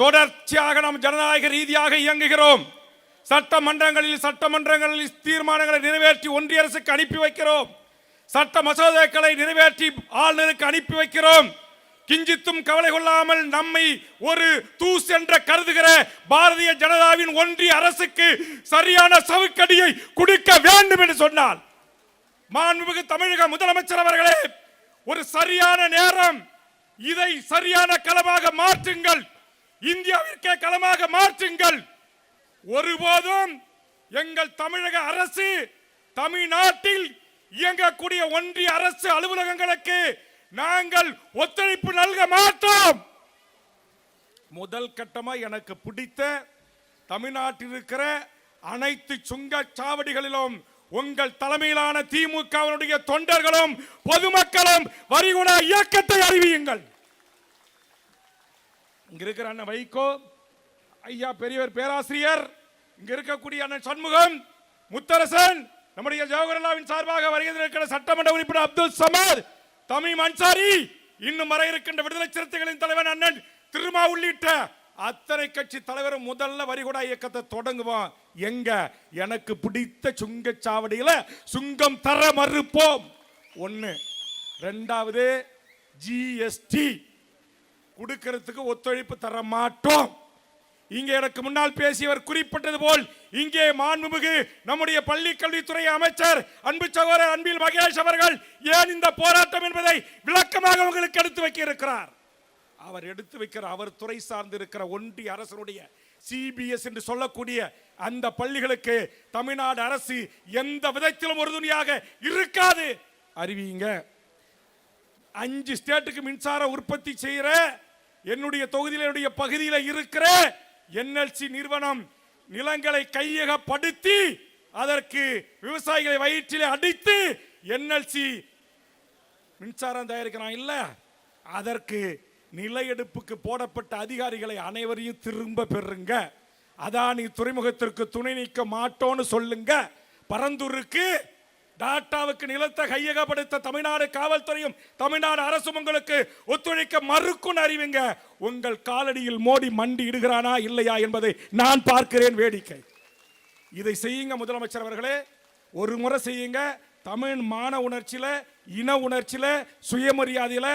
தொடர்ச்சியாக நாம் ஜனநாயக ரீதியாக இயங்குகிறோம். சட்டமன்றங்களில் சட்டமன்றங்களில் தீர்மானங்களை நிறைவேற்றி ஒன்றிய அரசுக்கு அனுப்பி வைக்கிறோம். சட்ட மசோதாக்களை நிறைவேற்றி ஆளுநருக்கு அனுப்பி வைக்கிறோம். கிஞ்சித்தும் கவலை கொள்ளாமல் நம்மை ஒரு தூஸ் என்ற கருதுகிற பாரதிய ஜனதாவின் ஒன்றிய அரசுக்கு சரியான சவுக்கடியை கொடுக்க வேண்டும் என்று சொன்னால் மாண்புமிகு தமிழக முதலமைச்சர் அவர்களே ஒரு சரியான நேரம் இதை சரியான களமாக மாற்றுங்கள். இந்தியாவிற்கே களமாக மாற்றுங்கள். ஒருபோதும் எங்கள் தமிழக அரசு தமிழ்நாட்டில் இயங்கக்கூடிய ஒன்றிய அரசு அலுவலகங்களுக்கு நாங்கள் ஒத்துழைப்பு நல்க மாட்டோம். முதல் கட்டமா எனக்கு பிடித்த தமிழ்நாட்டில் இருக்கிற அனைத்து சுங்கச்சாவடிகளிலும் உங்கள் தலைமையிலான திமுகவினுடைய தொண்டர்களும் பொதுமக்களும் வரிகுணா இயக்கத்தை அறிவியுங்கள். இங்க இருக்கிற அண்ணன் வைகோ ஐயா பெரியவர் பேராசிரியர் இங்க இருக்கக்கூடிய அண்ணன் சண்முகம் முத்தரசன் நம்முடைய ஜவஹர்லாவின் சார்பாக வருகின்ற இருக்கிற சட்டமன்ற உறுப்பினர் அப்துல் சமத் தமிழ் அன்சாரி இன்னும் வர இருக்கின்ற விடுதலை சிறுத்தைகளின் தலைவர் அண்ணன் திருமா உள்ளிட்ட அத்தனை கட்சி தலைவரும் முதல்ல வரிகுடா இயக்கத்தை தொடங்குவோம் எங்க? எனக்கு பிடித்த சுங்கச்சாவடியில சுங்கம் தர மறுப்போம். ஒன்று ரெண்டாவது ஜிஎஸ்டி கொடுக்கிறதுக்கு ஒத்துழைப்பு தர மாட்டோம் இங்கே எனக்கு முன்னால் பேசியவர் குறிப்பிட்டது போல் இங்கே மாண்புமிகு நம்முடைய பள்ளி கல்வித்துறை அமைச்சர் அன்பு சகோதரர் அன்பில் மகேஷ் அவர்கள் ஏன் இந்த போராட்டம் என்பதை விளக்கமாக உங்களுக்கு எடுத்து வைக்க இருக்கிறார் அவர் எடுத்து வைக்கிற அவர் துறை சார்ந்து இருக்கிற ஒன்றிய அரசனுடைய சிபிஎஸ் என்று சொல்லக்கூடிய அந்த பள்ளிகளுக்கு தமிழ்நாடு அரசு எந்த விதத்திலும் உறுதுணையாக இருக்காது. அறிவியுங்க. அஞ்சு ஸ்டேட்டுக்கு மின்சார உற்பத்தி செய்கிற என்னுடைய தொகுதியில் என்னுடைய பகுதியில் இருக்கிற என்எல்சி நிறுவனம் நிலங்களை கையகப்படுத்தி அதற்கு விவசாயிகளை வயிற்றில் அடித்து என்எல்சி மின்சாரம் தயாரிக்கிறான் இல்லை? அதற்கு நில எடுப்புக்கு போடப்பட்ட அதிகாரிகளை அனைவரையும் திரும்ப பெறுங்க. அதானி துறைமுகத்திற்கு துணை நீக்க மாட்டோன்னு சொல்லுங்க. பரந்தூருக்கு டாட்டாவுக்கு நிலத்தை கையகப்படுத்த தமிழ்நாடு காவல்துறையும் தமிழ்நாடு அரசும் உங்களுக்கு ஒத்துழைக்க மறுக்கும் அறிவிங்க. உங்கள் காலடியில் மோடி மண்டி இடுகிறானா இல்லையா என்பதை நான் பார்க்கிறேன் வேடிக்கை. இதை செய்யுங்க முதலமைச்சர் அவர்களே. ஒரு முறை செய்யுங்க. தமிழ் மான உணர்ச்சியில இன உணர்ச்சியில சுயமரியாதையில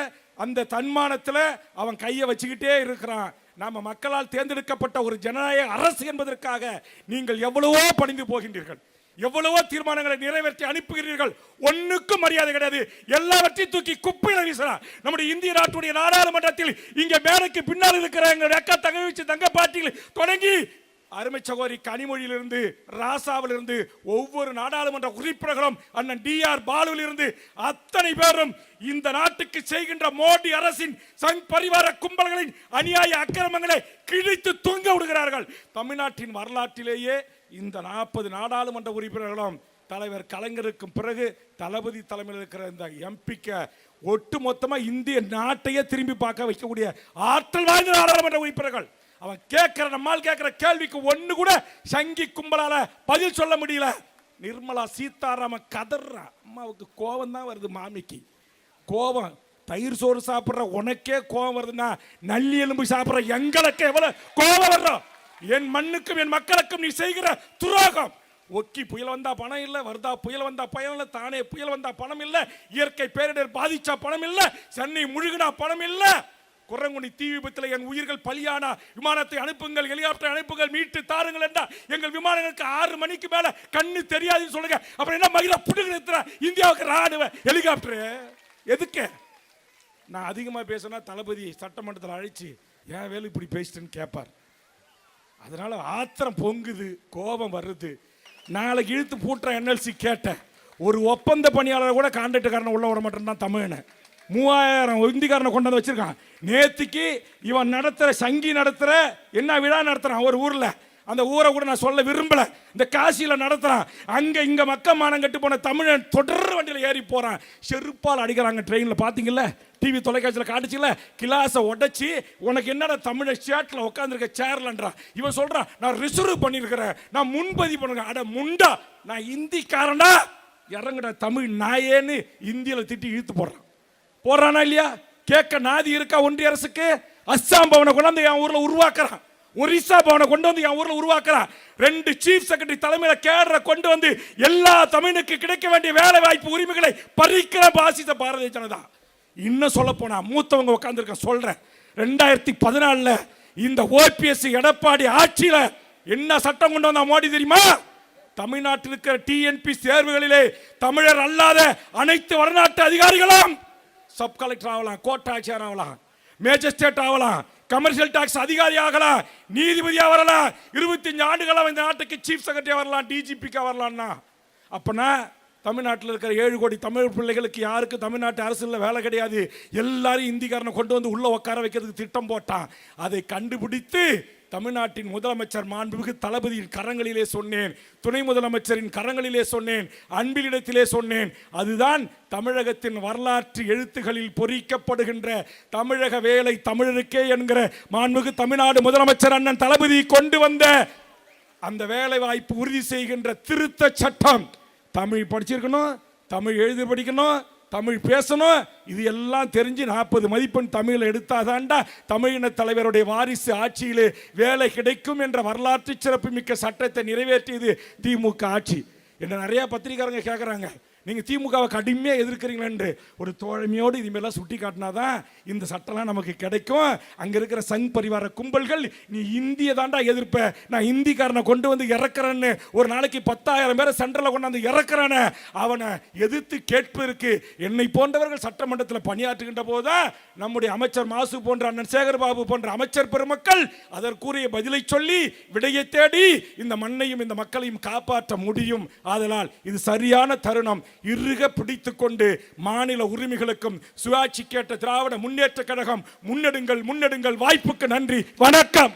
அந்த தன்மானத்தில் அவன் கையை வச்சுக்கிட்டே இருக்கிறான். நம்ம மக்களால் தேர்ந்தெடுக்கப்பட்ட ஒரு ஜனநாயக அரசு என்பதற்காக நீங்கள் எவ்வளவோ பணிந்து போகின்றீர்கள். எவ்வளவோ தீர்மானங்களை நிறைவேற்றி அனுப்புகிறீர்கள். ஒண்ணுக்கும் மரியாதை கிடையாது. எல்லாவற்றையும் தூக்கி குப்பையில வீசலாம் நம்முடைய இந்திய நாட்டுடைய நாடாளுமன்றத்தில் இங்க மேடைக்கு பின்னால் இருக்கிற எங்க அக்கா வச்சு தங்க பாட்டிகள் தொடங்கி அருமை சகோதரி கனிமொழியிலிருந்து ராசாவிலிருந்து ஒவ்வொரு நாடாளுமன்ற உறுப்பினர்களும் அண்ணன் டி ஆர் பாலுவிலிருந்து அத்தனை பேரும் இந்த நாட்டுக்கு செய்கின்ற மோடி அரசின் சங் பரிவார கும்பல்களின் அநியாய அக்கிரமங்களை கிழித்து தொங்க விடுகிறார்கள். தமிழ்நாட்டின் வரலாற்றிலேயே இந்த நாற்பது நாடாளுமன்ற உறுப்பினர்களும் தலைவர் கலைஞருக்கும் பிறகு தளபதி தலைமையில் இருக்கிற இந்த எம்பிக்க ஒட்டு மொத்தமாக இந்திய நாட்டையே திரும்பி பார்க்க வைக்கக்கூடிய ஆற்றல் வாய்ந்த நாடாளுமன்ற உறுப்பினர்கள். அவன் கேட்கிற நம்மால் கேட்கிற கேள்விக்கு ஒன்று கூட சங்கி கும்பலால பதில் சொல்ல முடியல. நிர்மலா சீதாராம கதறா. அம்மாவுக்கு கோபம் தான் வருது மாமிக்கு. கோபம் தயிர் சோறு சாப்பிட்ற உனக்கே கோபம் வருதுன்னா நல்லி எலும்பு சாப்பிட்ற எங்களுக்கு எவ்வளோ கோபம் வர்றோம். என் மண்ணுக்கும் என் மக்களுக்கும் நீ செய்கிற துரோகம். ஒக்கி புயல் வந்தா பணம் இல்லை வருதா புயல் வந்தா பயம் இல்லை தானே புயல் வந்தா பணம் இல்லை இயற்கை பேரிடர் பாதிச்சா பணம் இல்லை சென்னை முழுகினா பணம் இல்லை. குரங்குடி தீ விபத்தில் என் உயிர்கள் பலியானா விமானத்தை அனுப்புங்கள் ஹெலிகாப்டர் அனுப்புங்கள் மீட்டு தாருங்கள் என்றா எங்கள் விமானங்களுக்கு ஆறு மணிக்கு மேல கண்ணு தெரியாதுன்னு சொல்லுங்க. அப்புறம் என்ன மகிழ புடுங்கிற இந்தியாவுக்கு ராணுவ ஹெலிகாப்டர். எதுக்கு? நான் அதிகமாக பேசினா தளபதி சட்டமன்றத்தில் அழைச்சி ஏன் வேலை இப்படி பேசிட்டேன்னு கேட்பார் அதனால ஆத்திரம் பொங்குது கோபம் வருது. நாளைக்கு இழுத்து பூட்டுற என்எல்சி கேட்டேன். ஒரு ஒப்பந்த பணியாளரை கூட கான்ட்ராக்டுக்காரனை உள்ள விட மாட்டேன் தமிழனை. மூவாயிரம் இந்திக்காரனை கொண்டு வந்து வச்சிருக்கான். நேத்திக்கு இவன் நடத்துற சங்கி நடத்துற என்ன விழா நடத்துறான்? ஒரு ஊர்ல. அந்த ஊரை கூட நான் சொல்ல விரும்பல. இந்த காசியில நடத்துறான். அங்க இங்க மக்க மானம் கட்டு போன தமிழன் தொடர் வண்டியில ஏறி போறான். செருப்பால் அடிக்கிறாங்க ட்ரெயின்ல பாத்தீங்கல்ல? டிவி தொலைக்காட்சியில் காட்டுச்சுல கிளாஸை உடைச்சி உனக்கு என்னடா தமிழ சேட்டில் உட்காந்துருக்க சேர்லன்றான் இவன் சொல்றான் நான் ரிசர்வ் பண்ணியிருக்கிறேன். நான் முன்பதிவு பண்ணுறேன் அட முண்டா! நான் இந்திக்காரனா இறங்குடா தமிழ் நாயேன்னு இந்தியில திட்டி இழுத்து போடுறான். போடுறானா இல்லையா? கேட்க நாதி இருக்கா ஒன்றிய அரசுக்கு? அஸ்ஸாம் பவனை கொண்டாந்து என் ஊர்ல உருவாக்குறான். ஒரிசா பவனை கொண்டு வந்து என் ஊர்ல உருவாக்குறான். ரெண்டு சீஃப் செக்ரட்டரி தலைமையில கேடரை கொண்டு வந்து எல்லா தமிழுக்கு கிடைக்க வேண்டிய வேலை வாய்ப்பு உரிமைகளை பறிக்கிற பாசித்த பாரதிய ஜனதா. இன்னும் சொல்ல போனா மூத்தவங்க உட்காந்துருக்க சொல்றேன். ரெண்டாயிரத்தி பதினாலுல இந்த ஓபிஎஸ் எடப்பாடி ஆட்சியில என்ன சட்டம் கொண்டு வந்தா மோடி தெரியுமா? தமிழ்நாட்டில் இருக்கிற டிஎன்பி தேர்வுகளிலே தமிழர் அல்லாத அனைத்து வடநாட்டு அதிகாரிகளும் சப் கலெக்டர் ஆகலாம் கோர்ட் ஆட்சியர் ஆகலாம் மேஜிஸ்ட்ரேட் ஆகலாம் கமர்ஷியல் டாக்ஸ் அதிகாரி ஆகலாம் நீதிபதியாக வரலாம் இருபத்தஞ்சு ஆண்டுகளாக இந்த நாட்டுக்கு சீஃப் செக்ரட்டரி வரலாம் டிஜிபிக்காக வரலாம்னா அப்போனா தமிழ்நாட்டில் இருக்கிற ஏழு கோடி தமிழ் பிள்ளைகளுக்கு யாருக்கு தமிழ்நாட்டு அரசில் வேலை கிடையாது? எல்லாரும் இந்திக்காரனை கொண்டு வந்து உள்ளே உட்கார வைக்கிறதுக்கு திட்டம் போட்டான். அதை கண்டுபிடித்து தமிழ்நாட்டின் முதலமைச்சர் மாண்புமிகு தளபதியின் கரங்களிலே சொன்னேன். துணை முதலமைச்சரின் கரங்களிலே சொன்னேன். அன்பிலிடத்திலே சொன்னேன். அதுதான் தமிழகத்தின் வரலாற்று எழுத்துகளில் பொறிக்கப்படுகின்ற தமிழக வேலை தமிழருக்கே என்கிற மாண்புமிகு தமிழ்நாடு முதலமைச்சர் அண்ணன் தளபதி கொண்டு வந்த அந்த வேலை வாய்ப்பு உறுதி செய்கின்ற திருத்த சட்டம். தமிழ் படிச்சிருக்கணும் தமிழ் எழுதி படிக்கணும் தமிழ் பேசணும். இது எல்லாம் தெரிஞ்சு நாற்பது மதிப்பெண் தமிழில் எடுத்தாதாண்டா தமிழின தலைவருடைய வாரிசு ஆட்சியிலே வேலை கிடைக்கும் என்ற வரலாற்று சிறப்புமிக்க சட்டத்தை நிறைவேற்றியது திமுக ஆட்சி. என்ன நிறைய பத்திரிக்காரங்க கேட்குறாங்க நீங்கள் திமுகவை கடுமையாக எதிர்க்கிறீங்களேன்ட்டு ஒரு தோழமையோடு இதுமாரிலாம் சுட்டி காட்டினாதான் இந்த சட்டம்லாம் நமக்கு கிடைக்கும். அங்கே இருக்கிற சங் பரிவார கும்பல்கள் நீ இந்திய தாண்டா எதிர்ப்ப. நான் இந்திக்காரனை கொண்டு வந்து இறக்குறேன்னு ஒரு நாளைக்கு பத்தாயிரம் பேரை சென்டரில் கொண்டாந்து இறக்குறானே அவனை எதிர்த்து கேட்பதற்கு என்னை போன்றவர்கள் சட்டமன்றத்தில் பணியாற்றுகின்ற போதுதான் நம்முடைய அமைச்சர் மாசு போன்ற அண்ணன் சேகர்பாபு போன்ற அமைச்சர் பெருமக்கள் அதற்குரிய பதிலை சொல்லி விடையை தேடி இந்த மண்ணையும் இந்த மக்களையும் காப்பாற்ற முடியும். ஆதலால் இது சரியான தருணம். இறுக பிடித்து கொண்டு மாநில உரிமைகளுக்கும் சுயாட்சி கேட்ட திராவிட முன்னேற்ற கழகம் முன்னெடுங்கள் முன்னெடுங்கள். வாய்ப்புக்கு நன்றி. வணக்கம்.